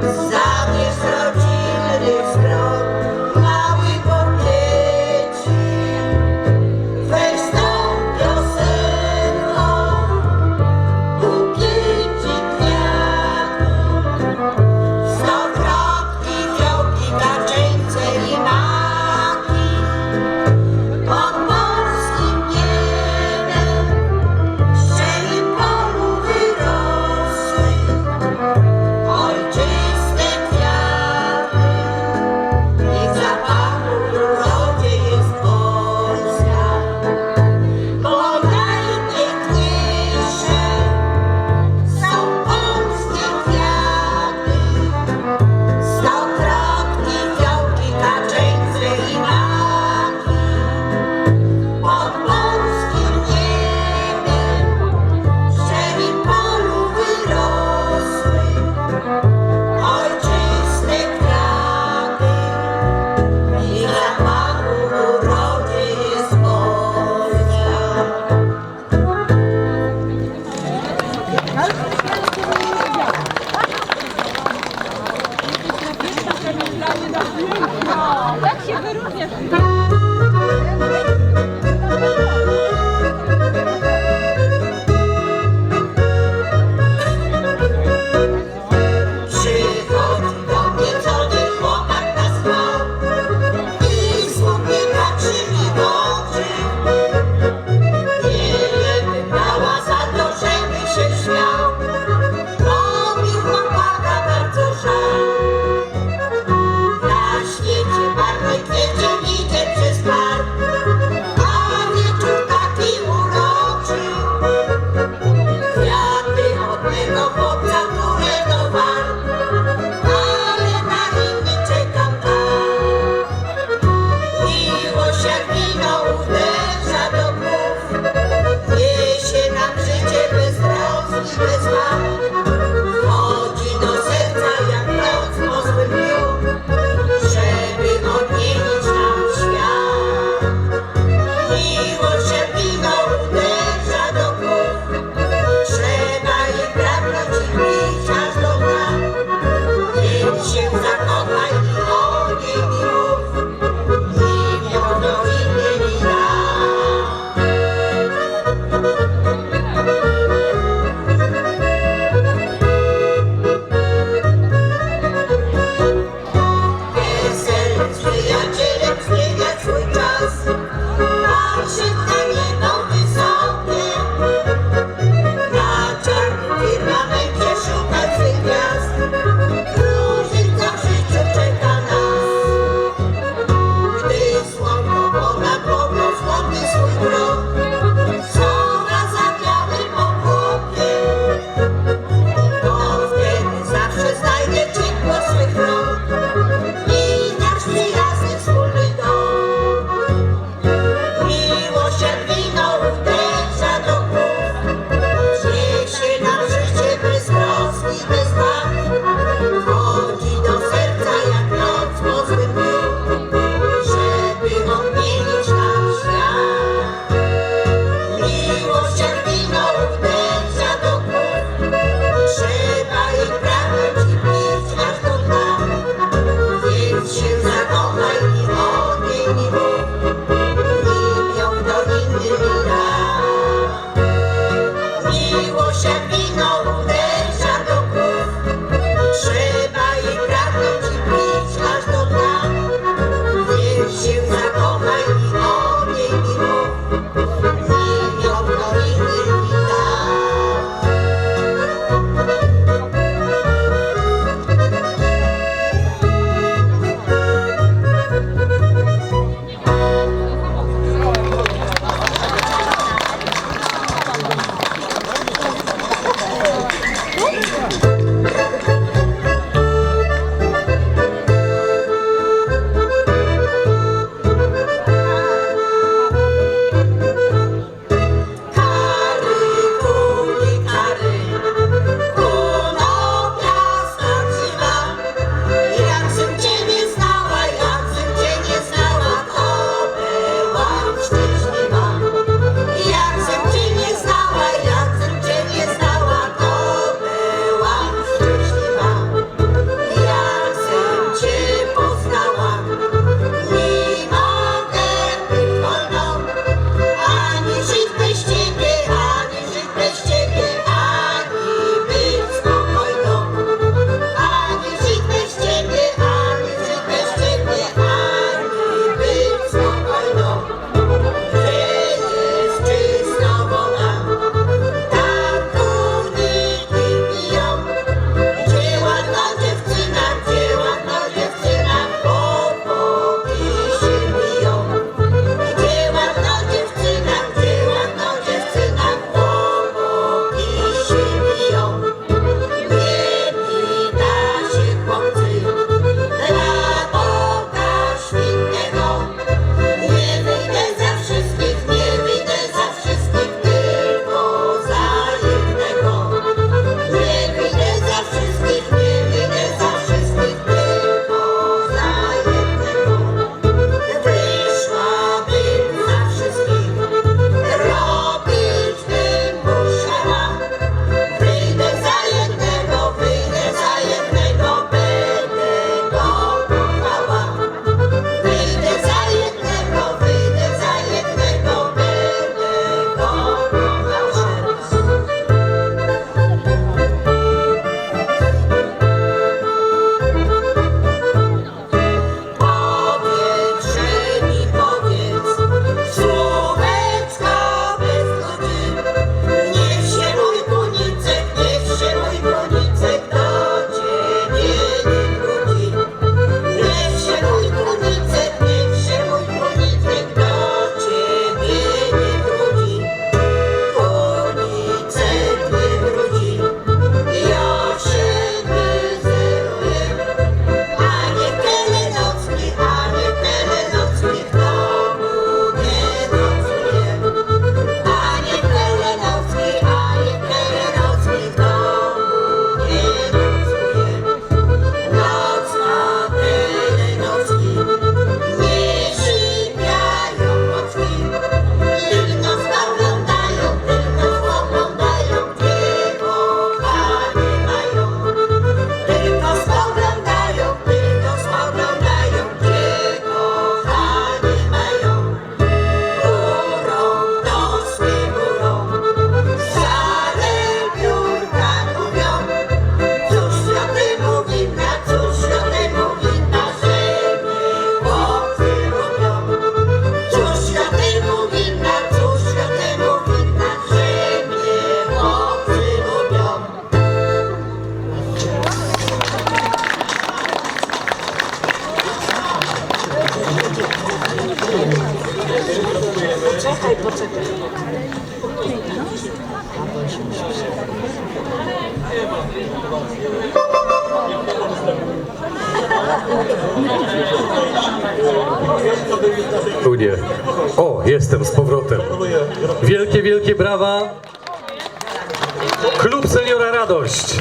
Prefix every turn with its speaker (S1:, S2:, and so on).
S1: purpose. różnie. Wielkie, wielkie brawa. Klub Seniora Radość.